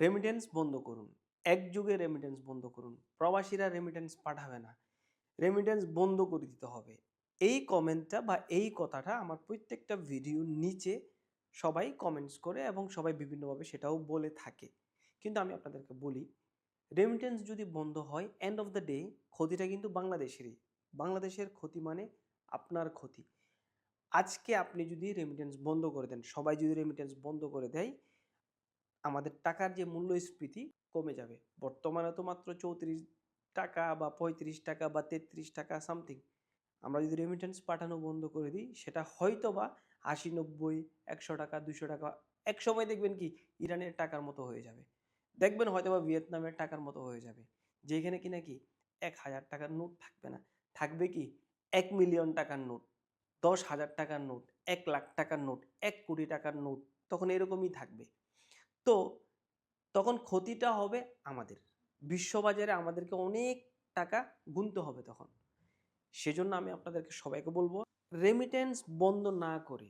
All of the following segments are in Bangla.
রেমিটেন্স বন্ধ করুন। এক যুগে রেমিটেন্স বন্ধ করুন। প্রবাসীরা রেমিটেন্স পাঠাবে না। রেমিটেন্স বন্ধ করে দিতে হবে। এই কমেন্টটা বা এই কথাটা আমার প্রত্যেকটা ভিডিওর নিচে সবাই কমেন্টস করে এবং সবাই বিভিন্নভাবে সেটাও বলে থাকে। কিন্তু আমি আপনাদেরকে বলি রেমিটেন্স যদি বন্ধ হয় এন্ড অফ দ্য ডে ক্ষতিটা কিন্তু বাংলাদেশেরই। বাংলাদেশের ক্ষতি মানে আপনার ক্ষতি। আজকে আপনি যদি রেমিটেন্স বন্ধ করে দেন, সবাই যদি রেমিটেন্স বন্ধ করে দেয় আমাদের টাকার যে মূল্যস্ফীতি কমে যাবে। বর্তমানে তো মাত্র চৌত্রিশ টাকা বা পঁয়ত্রিশ টাকা বা তেত্রিশ টাকা সামথিং। আমরা যদি রেমিটেন্স পাঠানো বন্ধ করে দিই, সেটা হয়তো বা আশি, নব্বই, একশো টাকা দুশো টাকা, এক সময় দেখবেন কি ইরানের টাকার মতো হয়ে যাবে। দেখবেন হয়তো বা ভিয়েতনামের টাকার মতো হয়ে যাবে। যেখানে কি নাকি এক হাজার টাকার নোট থাকবে না। থাকবে কি এক মিলিয়ন টাকার নোট, দশ হাজার টাকার নোট, এক লাখ টাকার নোট, এক কোটি টাকার নোট, তখন এরকমই থাকবে। তো তখন ক্ষতিটা হবে আমাদের। বিশ্ববাজারে আমাদেরকে অনেক টাকা গুনতে হবে তখন। সেজন্য আমি আপনাদেরকে সবাইকে বলব রেমিটেন্স বন্ধ না করে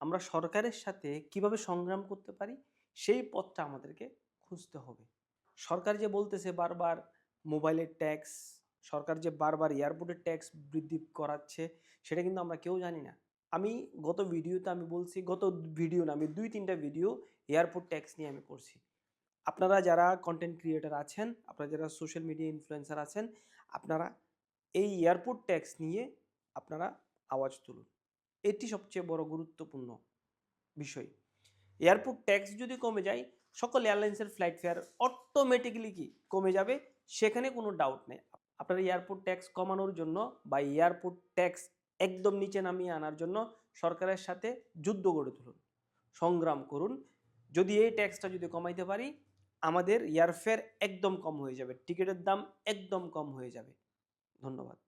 আমরা সরকারের সাথে কীভাবে সংগ্রাম করতে পারি, সেই পথটা আমাদেরকে খুঁজতে হবে। সরকার যে বলতেছে বারবার মোবাইলের ট্যাক্স সরকার যে বারবার এয়ারপোর্টের ট্যাক্স বৃদ্ধি করাচ্ছে, সেটা কিন্তু আমরা কেউ জানি না। আমি গত ভিডিওতে আমি বলছি, গত ভিডিও না, আমি দুই, তিনটা ভিডিও এয়ারপোর্ট ট্যাক্স নিয়ে আমি করছি। আপনারা যারা কন্টেন্ট ক্রিয়েটার আছেন, আপনারা যারা সোশ্যাল মিডিয়া ইনফ্লুয়েন্সার আছেন, আপনারা এই এয়ারপোর্ট ট্যাক্স নিয়ে আপনারা আওয়াজ তুলুন। এটি সবচেয়ে বড় গুরুত্বপূর্ণ বিষয়। এয়ারপোর্ট ট্যাক্স যদি কমে যায়, সকল এয়ারলাইন্সের ফ্লাইট ফেয়ার অটোমেটিক্যালি কি কমে যাবে? সেখানে কোনো ডাউট নেই। আপনার এয়ারপোর্ট ট্যাক্স কমানোর জন্য বা এয়ারপোর্ট ট্যাক্স একদম নিচে নামিয়ে আনার জন্য সরকারের সাথে যুদ্ধ গড়ে তুলুন, সংগ্রাম করুন। যদি এই ট্যাক্সটা যদি কমাইতে পারি, আমাদের এয়ারফেয়ার একদম কম হয়ে যাবে টিকিটের দাম একদম কম হয়ে যাবে। ধন্যবাদ।